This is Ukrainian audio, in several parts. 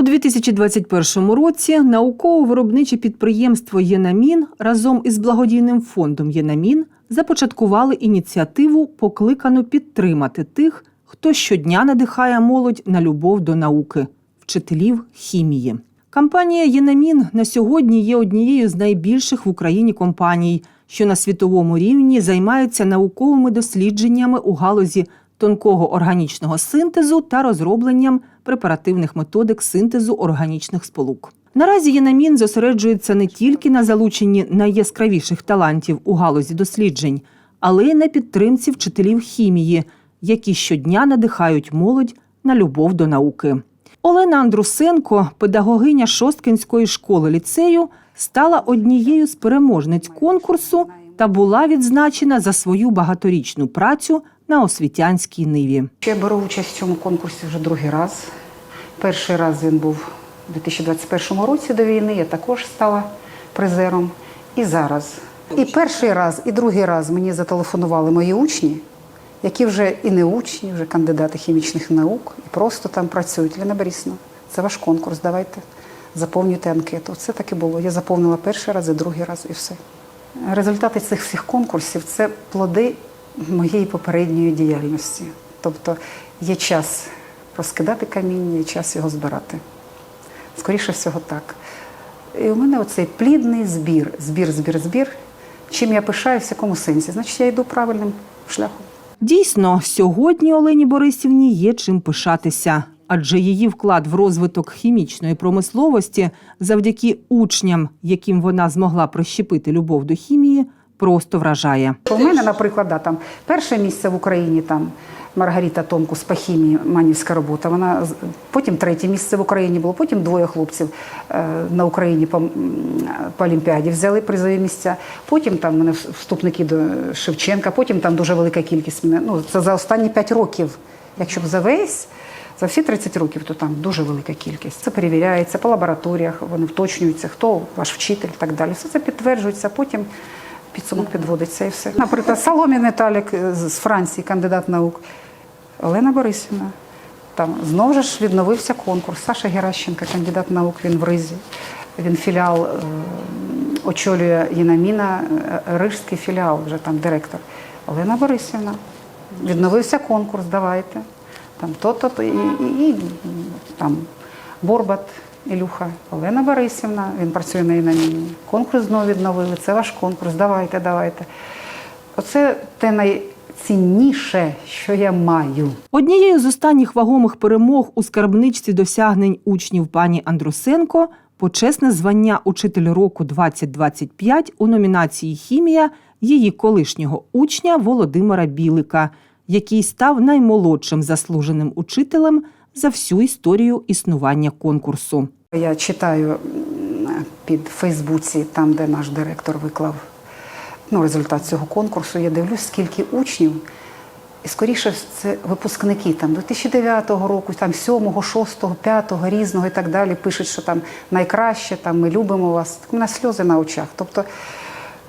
У 2021 році науково-виробниче підприємство Єнамін разом із благодійним фондом Єнамін започаткували ініціативу, покликану підтримати тих, хто щодня надихає молодь на любов до науки вчителів хімії. Компанія Єнамін на сьогодні є однією з найбільших в Україні компаній, що на світовому рівні займаються науковими дослідженнями у галузі тонкого органічного синтезу та розробленням препаративних методик синтезу органічних сполук. Наразі Єнамін зосереджується не тільки на залученні найяскравіших талантів у галузі досліджень, але й на підтримці вчителів хімії, які щодня надихають молодь на любов до науки. Олена Андрусенко, педагогиня Шосткинської школи ліцею, стала однією з переможниць конкурсу та була відзначена за свою багаторічну працю на освітянській ниві. Я беру участь в цьому конкурсі вже другий раз. Перший раз він був у 2021 році до війни, я також стала призером. І зараз. І перший раз, і другий раз мені зателефонували мої учні, які вже і не учні, вже кандидати хімічних наук, і просто там працюють. Ліна Борисівна, це ваш конкурс, давайте заповнюйте анкету. Це так і було. Я заповнила перший раз і другий раз, і все. Результати цих всіх конкурсів це плоди моєї попередньої діяльності. Тобто є час розкидати каміння, є час його збирати. Скоріше всього так. І у мене оцей плідний збір, збір, збір, збір. Чим я пишаюся, в якому сенсі? Значить, я йду правильним шляхом. Дійсно, сьогодні Олені Борисівні є чим пишатися, адже її вклад в розвиток хімічної промисловості завдяки учням, яким вона змогла прищепити любов до хімії, просто вражає. У мене, наприклад, да, там перше місце в Україні там Маргарита Томкус по хімії, манівська робота. Вона потім третє місце в Україні було, потім двоє хлопців е, на Україні по, по Олімпіаді взяли призові місця. Потім там мене вступники до Шевченка, потім там дуже велика кількість мене. Ну це за останні 5 років. Якщо б за весь. За всі 30 років, то там дуже велика кількість. Це перевіряється по лабораторіях, вони вточнюються, хто ваш вчитель і так далі. Все це підтверджується, потім підсумок підводиться і все. Наприклад, Соломін Віталік е, з Франції, кандидат наук, Олена Борисівна. Там знову ж відновився конкурс. Саша Геращенко, кандидат наук, він в Ризі. Він філіал е, очолює Єнаміна, е, Рижський філіал, вже там директор. Олена Борисівна. Відновився конкурс, давайте. Там то-то, то, і, і, і там Борбат Ілюха, Олена Борисівна, він працює на Єнаміні. Конкурс знову відновили. Це ваш конкурс, давайте, давайте. Оце те найцінніше, що я маю. Однією з останніх вагомих перемог у скарбничці досягнень учнів пані Андрусенко почесне звання Учитель року 2025 у номінації Хімія її колишнього учня Володимира Білика, який став наймолодшим заслуженим учителем за всю історію існування конкурсу. Я читаю під Фейсбуці, там, де наш директор виклав ну, результат цього конкурсу. Я дивлюсь, скільки учнів. І скоріше це випускники там 2009 року, там 7, 6, 5, різного і так далі. Пишуть, що там найкраще, там ми любимо вас. Так у мене сльози на очах. Тобто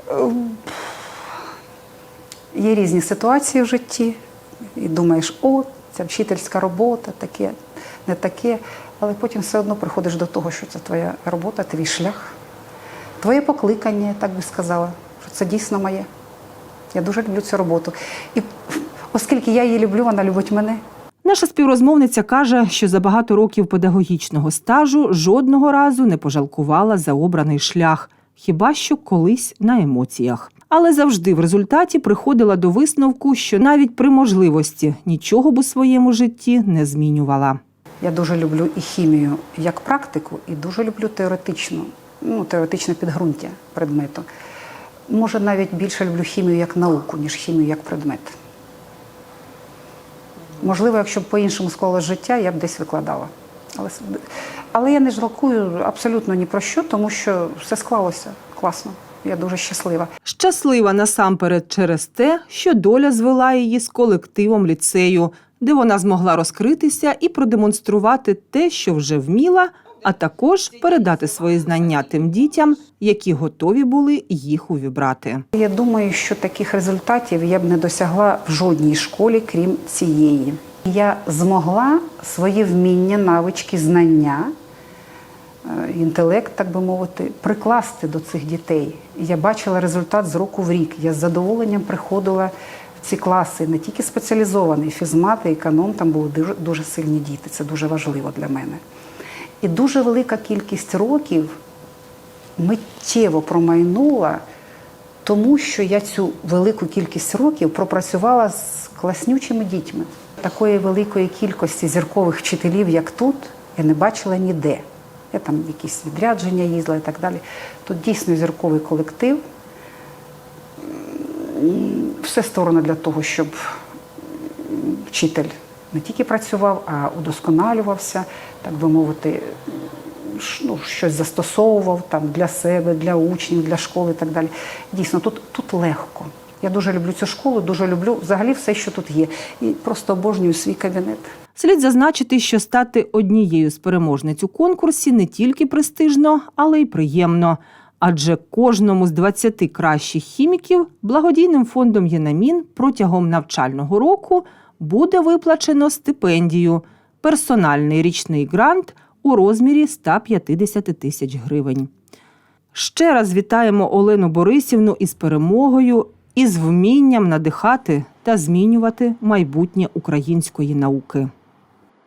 е, є різні ситуації в житті, і думаєш, о, ця вчительська робота, таке, не таке. Але потім все одно приходиш до того, що це твоя робота, твій шлях, твоє покликання, так би сказала, що це дійсно моє. Я дуже люблю цю роботу. І оскільки я її люблю, вона любить мене. Наша співрозмовниця каже, що за багато років педагогічного стажу жодного разу не пожалкувала за обраний шлях, хіба що колись на емоціях. Але завжди в результаті приходила до висновку, що навіть при можливості нічого б у своєму житті не змінювала. Я дуже люблю і хімію як практику, і дуже люблю теоретичну, ну, теоретичне підґрунтя предмету. Може, навіть більше люблю хімію як науку, ніж хімію як предмет. Можливо, якщо б по-іншому склалося життя, я б десь викладала. Але, але я не жалкую абсолютно ні про що, тому що все склалося класно. Я дуже щаслива. Щаслива насамперед через те, що доля звела її з колективом ліцею, де вона змогла розкритися і продемонструвати те, що вже вміла, а також передати свої знання тим дітям, які готові були їх увібрати. Я думаю, що таких результатів я б не досягла в жодній школі, крім цієї. Я змогла свої вміння, навички, знання інтелект, так би мовити, прикласти до цих дітей. Я бачила результат з року в рік. Я з задоволенням приходила в ці класи, не тільки спеціалізований, фізмат і економ, там були дуже, дуже сильні діти. Це дуже важливо для мене. І дуже велика кількість років миттєво промайнула, тому що я цю велику кількість років пропрацювала з класнючими дітьми. Такої великої кількості зіркових вчителів, як тут, я не бачила ніде. Я там якісь відрядження їздила і так далі. Тут дійсно зірковий колектив. Все створено для того, щоб вчитель не тільки працював, а удосконалювався, так би мовити, ну, щось застосовував там для себе, для учнів, для школи і так далі. Дійсно, тут, тут легко. Я дуже люблю цю школу, дуже люблю взагалі все, що тут є. І просто обожнюю свій кабінет. Слід зазначити, що стати однією з переможниць у конкурсі не тільки престижно, але й приємно. Адже кожному з 20 кращих хіміків благодійним фондом ЄНАМІН протягом навчального року буде виплачено стипендію персональний річний грант у розмірі 150 тисяч гривень. Ще раз вітаємо Олену Борисівну із перемогою і з вмінням надихати та змінювати майбутнє української науки.